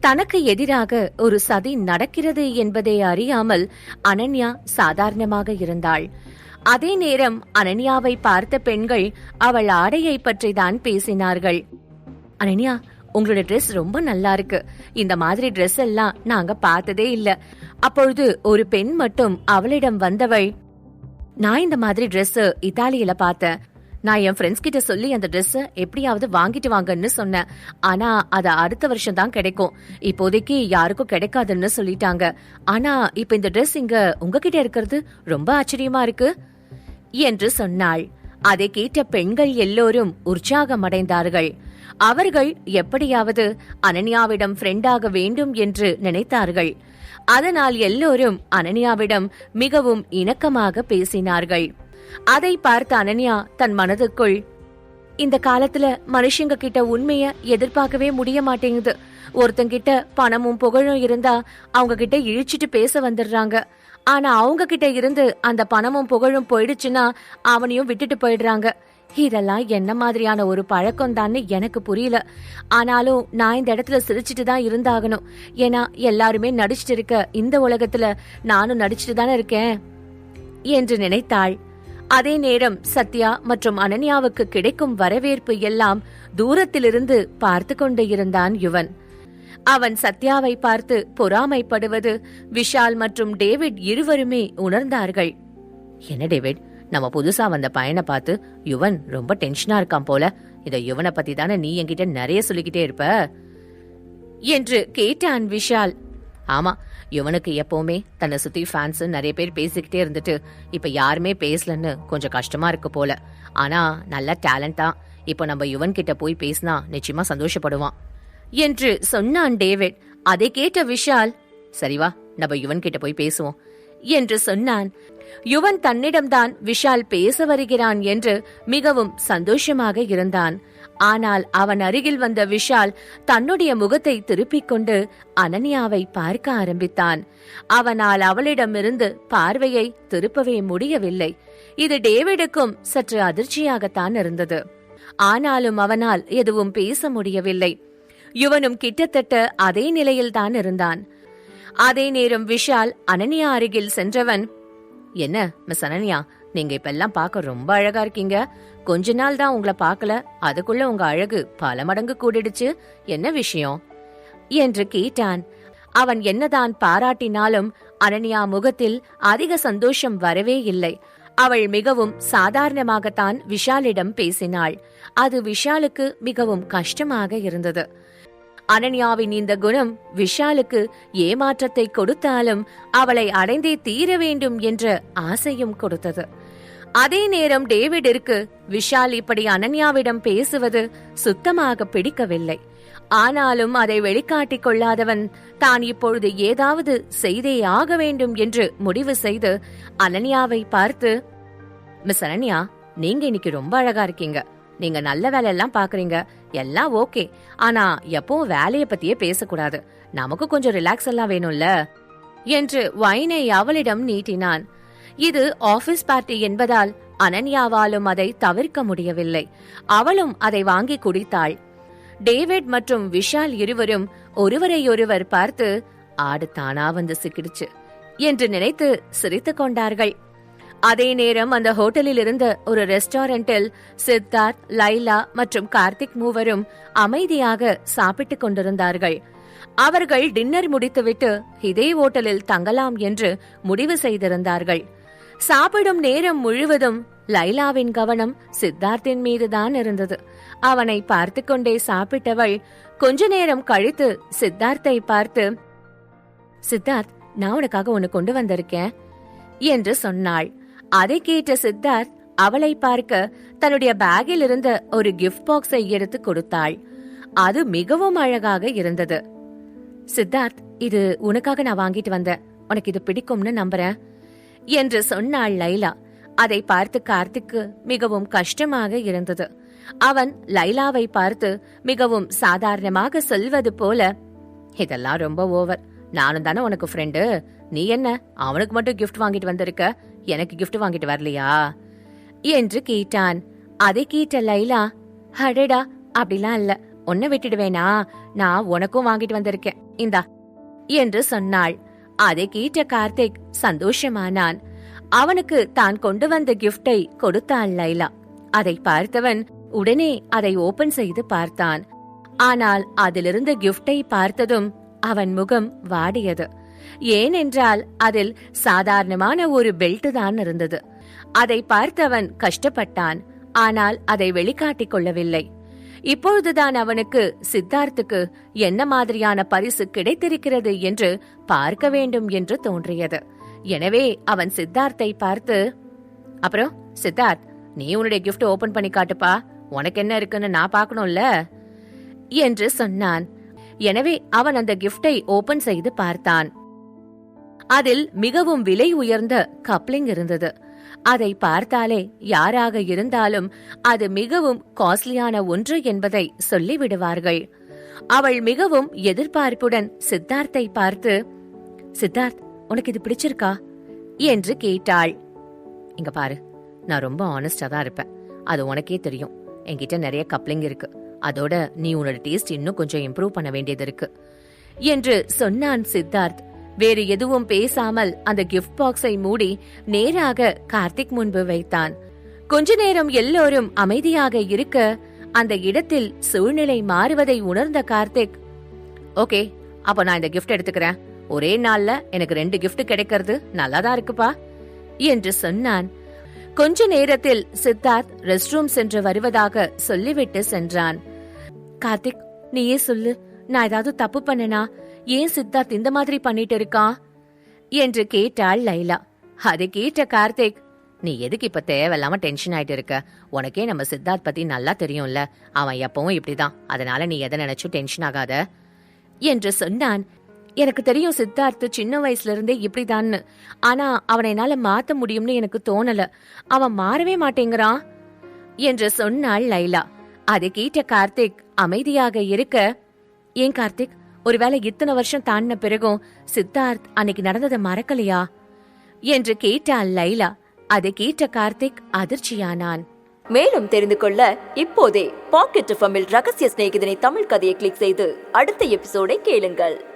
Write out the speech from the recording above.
தனக்கு எதிராக ஒரு சதி நடக்கிறது என்பதை அறியாமல் அனன்யா சாதாரணமாக இருந்தாள். அதே நேரம் அனன்யாவை பார்த்த பெண்கள் அவள் ஆடையை பற்றி தான் பேசினார்கள். அனன்யா உங்களோட ட்ரெஸ் ரொம்ப நல்லா இருக்கு. இந்த மாதிரி ட்ரெஸ் எல்லாம் நாங்க பார்த்ததே இல்ல. அப்பொழுது ஒரு பெண் மட்டும் அவளிடம் வந்தவள் நான் இந்த மாதிரி ட்ரெஸ் இத்தாலியில பார்த்தேன். நான் என் ஃப்ரெண்ட்ஸ் கிட்ட சொல்லி அந்த ட்ரெஸ்ஸை எப்படியாவது வாங்கிட்டு வாங்கன்னு சொன்னேன். ஆனா அது அடுத்த வருஷம் தான் கிடைக்கும். இப்போதைக்கு யாருக்கும் கிடைக்காதுன்னு சொல்லிட்டாங்க. ஆனா இப்ப இந்த ட்ரெஸ் இங்க உங்ககிட்ட இருக்கிறது ரொம்ப ஆச்சரியமா இருக்கு. என்று சொன்னாள். அதை கேட்ட பெண்கள் எல்லோரும் உற்சாகமடைந்தார்கள். அவர்கள் எப்படியாவது அனன்யாவிடம் ஃப்ரெண்டாக வேண்டும் என்று நினைத்தார்கள். அதனால் எல்லோரும் அனன்யாவிடம் மிகவும் இணக்கமாக பேசினார்கள். அதை பார்த்த அனன்யா தன் மனதுக்குள் இந்த காலத்துல மனுஷங்க கிட்ட உண்மைய எதிர்பார்க்கவே முடிய மாட்டேங்குது. ஒருத்தங்கிட்ட பணமும் புகழும் இருந்தா அவங்க கிட்ட இழிச்சிட்டு பேச வந்துடுறாங்க. ஆனா அவங்க கிட்ட இருந்து அந்த பணமும் புகழும் போயிடுச்சுன்னா அவனையும் விட்டுட்டு போயிடுறாங்க. இதெல்லாம் என்ன மாதிரியான ஒரு பழக்கம் தான்னு எனக்கு புரியல. ஆனாலும் நான் இந்த இடத்துல சிரிச்சிட்டு தான் இருந்தாகணும். ஏன்னா எல்லாருமே நடிச்சிட்டு இருக்க இந்த உலகத்துல நானும் நடிச்சிட்டு தானே இருக்கேன் என்று நினைத்தாள். அதே நேரம் சத்யா மற்றும் அனன்யாவுக்கு கிடைக்கும் வரவேற்பு எல்லாம் தூரத்திலிருந்து பார்த்து கொண்டு இருந்தான் யுவன். அவன் சத்யாவை பார்த்து பொறாமைப்படுவது விஷால் மற்றும் டேவிட் இருவருமே உணர்ந்தார்கள். என்ன டேவிட்? நம்ம புதுசா வந்த பையனை பார்த்து யுவன் ரொம்ப டென்ஷனா இருக்கான் போல. இத யுவனை பத்தி தானே நீ என்கிட்ட நிறைய சொல்லிக்கிட்டே இருப்ப? என்று கேட்டான் விஷால். ஆமா யுவனுக்கு எப்பவுமே தன்னை சுத்தி ஃபேன்ஸ் நிறைய பேர் பேசிக்கிட்டே இருந்துட்டு இப்ப யாருமே பேசலன்னு கொஞ்சம் கஷ்டமா இருக்கு போல. ஆனா நல்ல டேலண்டா இப்போ நம்ம யுவன் கிட்ட போய் பேசினா நிச்சயமா சந்தோஷப்படுவான். என்று சொன்னான் டேவிட். அதை கேட்ட விஷால் சரிவா நம்ம யுவன் கிட்ட போய் பேசுவோம் என்று சொன்னான். யுவன் தன்னிடம்தான் விஷால் பேச வருகிறான் என்று மிகவும் சந்தோஷமாக இருந்தான். ஆனால் அவன் அருகில் வந்த விஷால் தன்னுடைய முகத்தை திருப்பிக் கொண்டு அனன்யாவை பார்க்க ஆரம்பித்தான். அவனால் அவளிடமிருந்து பார்வையை திருப்பவே முடியவில்லை. இது டேவிடுக்கும் சற்று அதிர்ச்சியாகத்தான் இருந்தது. ஆனாலும் அவனால் எதுவும் பேச முடியவில்லை. யுவனும் கிட்டத்தட்ட அதே நிலையில்தான் இருந்தான். அதே நேரம் விஷால் அனன்யா அருகில் சென்றவன் என்ன மிஸ் அனன்யா நீங்க இப்பெல்லாம் பார்க்க ரொம்ப அழகா இருக்கீங்க. கொஞ்ச நாள் தான் உங்களை பார்க்கல. அதுக்குள்ள உங்க அழகு பல மடங்கு கூடிடுச்சு. என்ன விஷயம்? என்று கேட்டான். அவன் என்னதான் பாராட்டினாலும் அனன்யா முகத்தில் அதிக சந்தோஷம் வரவே இல்லை. அவள் மிகவும் சாதாரணமாகத்தான் விஷாலிடம் பேசினாள். அது விஷாலுக்கு மிகவும் கஷ்டமாக இருந்தது. அனன்யாவின் இந்த குணம் விஷாலுக்கு ஏமாற்றத்தை கொடுத்தாலும் அவளை அடைந்தே தீர வேண்டும் என்ற ஆசையும் கொடுத்தது. அதே நேரம் டேவிடிற்கு விஷால் இப்படி அனன்யாவிடம் பேசுவது சுத்தமாக பிடிக்கவில்லை. ஆனாலும் அதை வெளிக்காட்டிக் கொள்ளாதவன் தான் இப்பொழுது ஏதாவது செய்தே ஆக வேண்டும் என்று முடிவு செய்து அனன்யாவை பார்த்து மிஸ் அனன்யா நீங்க இன்னைக்கு ரொம்ப அழகா இருக்கீங்க. நீங்க நல்ல வேலையெல்லாம் பாக்குறீங்க. எல்லாம் ஓகே. ஆனா எப்பவும் வேலைய பத்தியே பேசக்கூடாது. நமக்கு கொஞ்சம் ரிலாக்ஸ் எல்லாம் வேணும்ல? என்று வைனை அவளிடம் நீட்டினான். இது ஆபீஸ் பார்ட்டி என்பதால் அனன்யாவாலும் அதை தவிர்க்க முடியவில்லை. அவளும் அதை வாங்கி குடித்தாள். டேவிட் மற்றும் விஷால் இருவரும் ஒருவரையொருவர் பார்த்து ஆடு தானா வந்து சிக்கிடுச்சு என்று நினைத்து சிரித்துக் கொண்டார்கள். அதே நேரம் அந்த ஹோட்டலில் இருந்த ஒரு ரெஸ்டாரண்டில் சித்தார்த் லைலா மற்றும் கார்த்திக் மூவரும் அமைதியாக சாப்பிட்டுக் கொண்டிருந்தார்கள். அவர்கள் டின்னர் முடித்துவிட்டு இதே ஹோட்டலில் தங்கலாம் என்று முடிவு செய்திருந்தார்கள். சாப்பிடும் நேரம் முழுவதும் லைலாவின் கவனம் சித்தார்த்தின் மீதுதான் இருந்தது. அவனை பார்த்து கொண்டே சாப்பிட்டவள் கொஞ்ச நேரம் கழித்து சித்தார்த்தை பார்த்து சித்தார்த் நான் உனக்காக ஒன்னு கொண்டு வந்திருக்கேன் என்று சொன்னாள். அதை கேட்ட சித்தார்த் அவளை பார்க்க தன்னுடைய பேக்கில் இருந்த ஒரு கிஃப்ட் பாக்ஸை எடுத்து கொடுத்தாள். அது மிகவும் அழகாக இருந்தது. சித்தார்த் இது உனக்காக நான் வாங்கிட்டு வந்தேன். உனக்கு இது பிடிக்கும்னு நம்புறேன். என்று சொன்னாள் லைலா. அதை பார்த்து கார்த்திக்கு மிகவும் கஷ்டமாக இருந்தது. அவன் லைலாவை பார்த்து மிகவும் சாதாரணமாக சொல்வது போல இதெல்லாம் ரொம்ப ஓவர் நானும் தானே உனக்கு ஃப்ரெண்டு நீ என்ன? அவனுக்கு மட்டும் கிஃப்ட் வாங்கிட்டு வந்திருக்க? எனக்கு கிஃப்ட் வாங்கிட்டு வரலையா? என்று கேட்டான். அதை கேட்ட லைலா ஹடடா அப்படிலாம் இல்ல. உன்னை விட்டுடுவேனா? நான் உனக்கும் வாங்கிட்டு வந்திருக்கேன். இந்தா என்று சொன்னாள். அதை கேட்ட கார்த்திக் சந்தோஷமானான். அவனுக்கு தான் கொண்டு வந்த கிஃப்டை கொடுத்தான் லைலா. அதை பார்த்தவன் உடனே அதை ஓபன் செய்து பார்த்தான். ஆனால் அதிலிருந்த கிஃப்டை பார்த்ததும் அவன் முகம் வாடியது. ஏனென்றால் அதில் சாதாரணமான ஒரு பெல்ட் தான் இருந்தது. அதை பார்த்தவன் கஷ்டப்பட்டான். ஆனால் அதை வெளிக்காட்டிக் கொள்ளவில்லை. இப்பொழுதுதான் அவனுக்கு சித்தார்த்துக்கு என்ன மாதிரியான பரிசு கிடைத்திருக்கிறது என்று பார்க்க வேண்டும் என்று தோன்றியது. எனவே அவன் சித்தார்த்தை பார்த்து அப்புறம் சித்தார்த் நீ உன்னுடைய கிஃப்ட் ஓபன் பண்ணி காட்டுப்பா. உனக்கு என்ன இருக்குன்னு நான் பார்க்கணும்ல? என்று சொன்னான். எனவே அவன் அந்த கிஃப்டை ஓபன் செய்து பார்த்தான். அதில் மிகவும் விலை உயர்ந்த கப்ளிங் இருந்தது. அதை பார்த்தாலே யாராக இருந்தாலும் அது மிகவும் காஸ்ட்லியான ஒன்று என்பதை சொல்லிவிடுவார்கள். அவள் மிகவும் எதிர்பார்ப்புடன் சித்தார்த்தை பார்த்து சித்தார்த் உனக்கு இது பிடிச்சிருக்கா? என்று கேட்டாள். இங்க பாரு நான் ரொம்ப ஆனஸ்டா தான் இருப்பேன். அது உனக்கே தெரியும். என்கிட்ட நிறைய கப்ளிங் இருக்கு. அதோட நீ உன்னோட டேஸ்ட் இன்னும் கொஞ்சம் இம்ப்ரூவ் பண்ண வேண்டியது இருக்கு. என்று சொன்னான் சித்தார்த். வேறு எதுவும் பேசாமல் அந்த கிஃப்ட் பாக்ஸை மூடி நேராக கார்த்திக் முன்பு வைத்தான். கொஞ்ச நேரம் எல்லோரும் அமைதியாக இருக்க அந்த இடத்தில் சூழ்நிலை மாறுவதை உணர்ந்த கார்த்திக் ஓகே அப்போ நான் இந்த கிஃப்ட் எடுத்துக்கிறேன். ஒரே நாள்ல எனக்கு ரெண்டு கிஃப்ட் கிடைக்கிறது. நல்லாதான் இருக்குப்பா என்று சொன்னான். கொஞ்ச நேரத்தில் சித்தார்த் ரெஸ்ட் ரூம் சென்று வருவதாக சொல்லிவிட்டு சென்றான். கார்த்திக் நீயே சொல்லு. நான் ஏதாவது தப்பு பண்ணனா? ஏன் சித்தார்த் இந்த மாதிரி பண்ணிட்டு இருக்கான் என்று கேட்டாள் லைலா. அதை கேட்ட கார்த்திக் நீ எதுக்கு இப்ப தேவையில்லாம டென்ஷன் ஆயிட்டு இருக்க? உனக்கே நம்ம சித்தார்த் பத்தி நல்லா தெரியும்ல. அவன் எப்பவும் இப்படிதான். அதனால நீ எதை நினைச்சும் டென்ஷன் ஆகாத. என்று சொன்னான். எனக்கு தெரியும் சித்தார்த் சின்ன வயசுல இருந்தே இப்படிதான்னு. ஆனா அவனை என்னால மாத்த முடியும்னு எனக்கு தோணல. அவன் மாறவே மாட்டேங்கிறான். என்று சொன்னாள் லைலா. அதை கேட்ட கார்த்திக் அமைதியாக இருக்க ஏன் கார்த்திக்? ஒருவேளை இத்தனை வருஷம் தாண்டின பிறகும் சித்தார்த் அன்னைக்கு நடந்ததை மறக்கலையா? என்று கேட்டாள் லைலா. அதை கேட்ட கார்த்திக் அதிர்ச்சியானான். மேலும் தெரிந்து கொள்ள இப்போதே பாக்கெட் எஃப்எம்மில் ரகசிய சிநேகிதனை தமிழ் கதையை கிளிக் செய்து அடுத்த எபிசோடை கேளுங்கள்.